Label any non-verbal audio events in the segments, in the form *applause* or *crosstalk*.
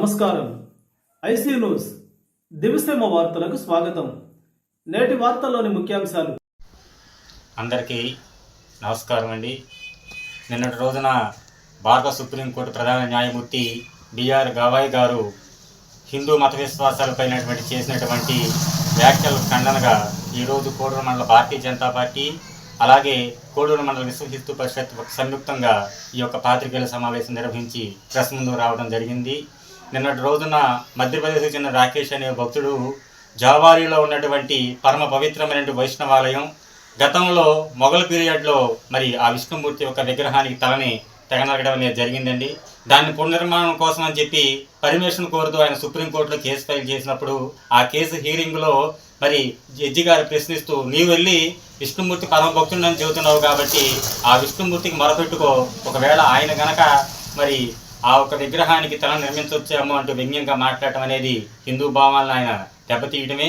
నమస్కారం. IC news. దివిసేమ వార్తలకు స్వాగతం. నేటి వార్తల్లోని ముఖ్యాంశాలు. అందరికీ నమస్కారం అండి. నిన్నటి రోజున భారత సుప్రీంకోర్టు ప్రధాన న్యాయమూర్తి బిఆర్ గవాయ్ గారు హిందూ మత విశ్వాసాలపైనటువంటి చేసినటువంటి వ్యాఖ్యలు ఖండనగా ఈరోజు కోడూరు మండల భారతీయ జనతా పార్టీ అలాగే కోడూరు మండల విశ్వ హిందూ పరిషత్ సంయుక్తంగా ఈ యొక్క పాత్రికేయుల సమావేశం నిర్వహించి ప్రెస్ ముందు రావడం జరిగింది. నిన్నటి రోజున మధ్యప్రదేశ్కి చెందిన రాకేష్ అనే భక్తుడు జావారిలో ఉన్నటువంటి పరమ పవిత్రమైనటువంటి వైష్ణవాలయం గతంలో మొఘల్ పీరియడ్లో మరి ఆ విష్ణుమూర్తి యొక్క విగ్రహానికి తలని తెగనరగడం అనేది జరిగిందండి. దాన్ని పునర్నిర్మాణం కోసం అని చెప్పి పర్మిషన్ కోరుతూ ఆయన సుప్రీంకోర్టులో కేసు ఫైల్ చేసినప్పుడు ఆ కేసు హీరింగ్లో మరి జడ్జి గారు ప్రశ్నిస్తూ నీవు వెళ్ళి విష్ణుమూర్తి పరమ అని చెబుతున్నావు కాబట్టి ఆ విష్ణుమూర్తికి మొరపెట్టుకో. ఒకవేళ ఆయన గనక మరి ఆ ఒక విగ్రహానికి తల నిర్మించవచ్చేమో అంటూ వ్యంగ్యంగా మాట్లాడటం అనేది హిందూ భావాలను ఆయన దెబ్బతీయటమే.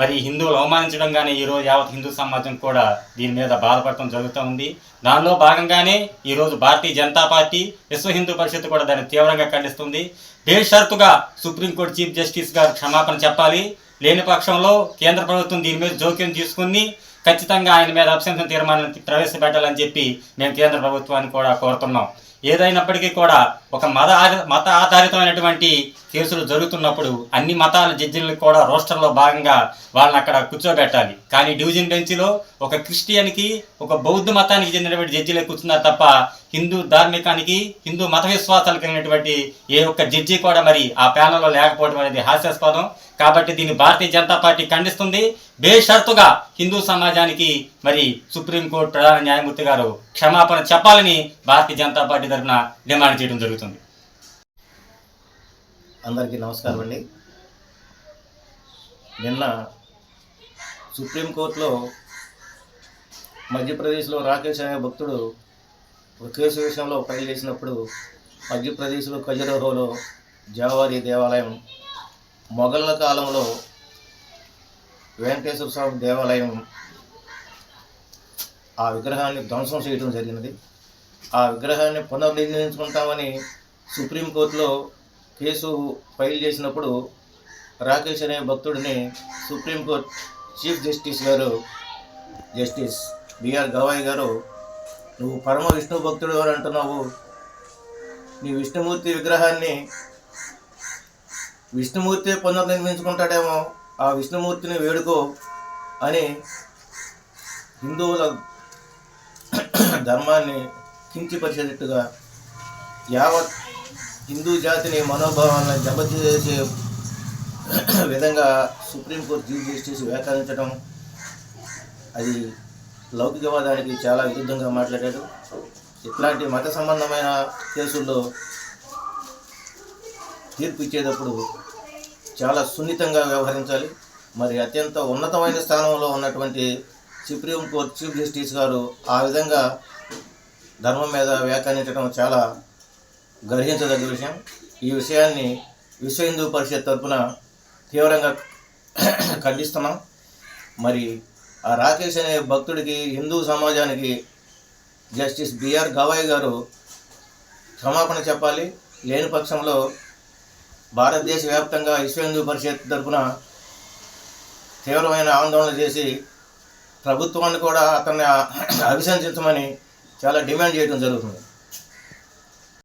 మరి హిందువులు అవమానించడంగానే ఈరోజు యావత్ హిందూ సమాజం కూడా దీని మీద బాధపడటం జరుగుతూ ఉంది. దానిలో భాగంగానే ఈరోజు భారతీయ జనతా పార్టీ విశ్వ హిందూ పరిషత్ కూడా దాన్ని తీవ్రంగా ఖండిస్తుంది. బేషరతుగా సుప్రీంకోర్టు చీఫ్ జస్టిస్ గారు క్షమాపణ చెప్పాలి. లేని పక్షంలో కేంద్ర ప్రభుత్వం దీని మీద జోక్యం తీసుకుని ఖచ్చితంగా ఆయన మీద అభ్యంతరం తీర్మానాన్ని ప్రవేశపెట్టాలని చెప్పి మేము కేంద్ర ప్రభుత్వాన్ని కూడా కోరుతున్నాం. ఏదైనప్పటికీ కూడా ఒక మత మత ఆధారితమైనటువంటి కేసులు జరుగుతున్నప్పుడు అన్ని మతాల జడ్జిలను కూడా రోస్టర్లో భాగంగా వాళ్ళని అక్కడ కూర్చోబెట్టాలి. కానీ డివిజన్ బెంచ్లో ఒక క్రిస్టియన్కి ఒక బౌద్ధ మతానికి చెందినటువంటి జడ్జిలే కూర్చున్నారు తప్ప హిందూ ధార్మికానికి హిందూ మత విశ్వాసాలకు కలిగినటువంటి ఏ ఒక్క జడ్జి కూడా మరి ఆ ప్యానల్లో లేకపోవడం అనేది హాస్యాస్పదం. కాబట్టి దీన్ని భారతీయ జనతా పార్టీ ఖండిస్తుంది. బేషరతుగా హిందూ సమాజానికి మరి సుప్రీంకోర్టు ప్రధాన న్యాయమూర్తి గారు క్షమాపణ చెప్పాలని భారతీయ జనతా పార్టీ తరఫున డిమాండ్ చేయడం జరుగుతుంది. అందరికీ నమస్కారం అండి. నిన్న సుప్రీంకోర్టులో మధ్యప్రదేశ్లో రాకేష్ అనే భక్తుడు ఒక కేసు విషయంలో ఫైల్ చేసినప్పుడు మధ్యప్రదేశ్లో ఖజురహోలో జవారి దేవాలయం మొఘళ్ళ కాలంలో వెంకటేశ్వర స్వామి దేవాలయం ఆ విగ్రహాన్ని ధ్వంసం చేయడం జరిగినది. ఆ విగ్రహాన్ని పునర్నిర్ణయించుకుంటామని సుప్రీంకోర్టులో కేసు ఫైల్ చేసినప్పుడు రాకేష్ అనే భక్తుడిని సుప్రీంకోర్టు చీఫ్ జస్టిస్ గారు జస్టిస్ బిఆర్ గవాయ్ గారు నువ్వు పరమ విష్ణు భక్తుడు అని అంటున్నావు. నీ విష్ణుమూర్తి విగ్రహాన్ని విష్ణుమూర్తి పునర్నిర్మించుకుంటాడేమో. ఆ విష్ణుమూర్తిని వేడుకో అని హిందువుల ధర్మాన్ని కించిపరిచేటట్టుగా యావత్ హిందూ జాతిని మనోభావాలను దెబ్బతీసే విధంగా సుప్రీంకోర్టు చీఫ్ జస్టిస్ వ్యాఖ్యానించడం అది లౌకికవాదానికి చాలా విరుద్ధంగా మాట్లాడాడు. ఇట్లాంటి మత సంబంధమైన కేసుల్లో తీర్పు ఇచ్చేటప్పుడు చాలా సున్నితంగా వ్యవహరించాలి. మరి అత్యంత ఉన్నతమైన స్థానంలో ఉన్నటువంటి సుప్రీంకోర్టు చీఫ్ జస్టిస్ గారు ఆ విధంగా ధర్మం మీద వ్యాఖ్యానించడం చాలా గ్రహించదగ్గ విషయం. ఈ విషయాన్ని విశ్వ హిందూ పరిషత్ తరఫున తీవ్రంగా *clears throat* ఖండిస్తున్నాం. మరి ఆ రాకేష్ అనే భక్తుడికి హిందూ సమాజానికి జస్టిస్ బిఆర్ గవాయ్ గారు క్షమాపణ చెప్పాలి. లేని పక్షంలో భారతదేశ వ్యాప్తంగా విశ్వ హిందూ పరిషత్ తరఫున తీవ్రమైన ఆందోళన చేసి ప్రభుత్వాన్ని కూడా అతన్ని అభిశంసించమని చాలా డిమాండ్ చేయడం జరుగుతుంది.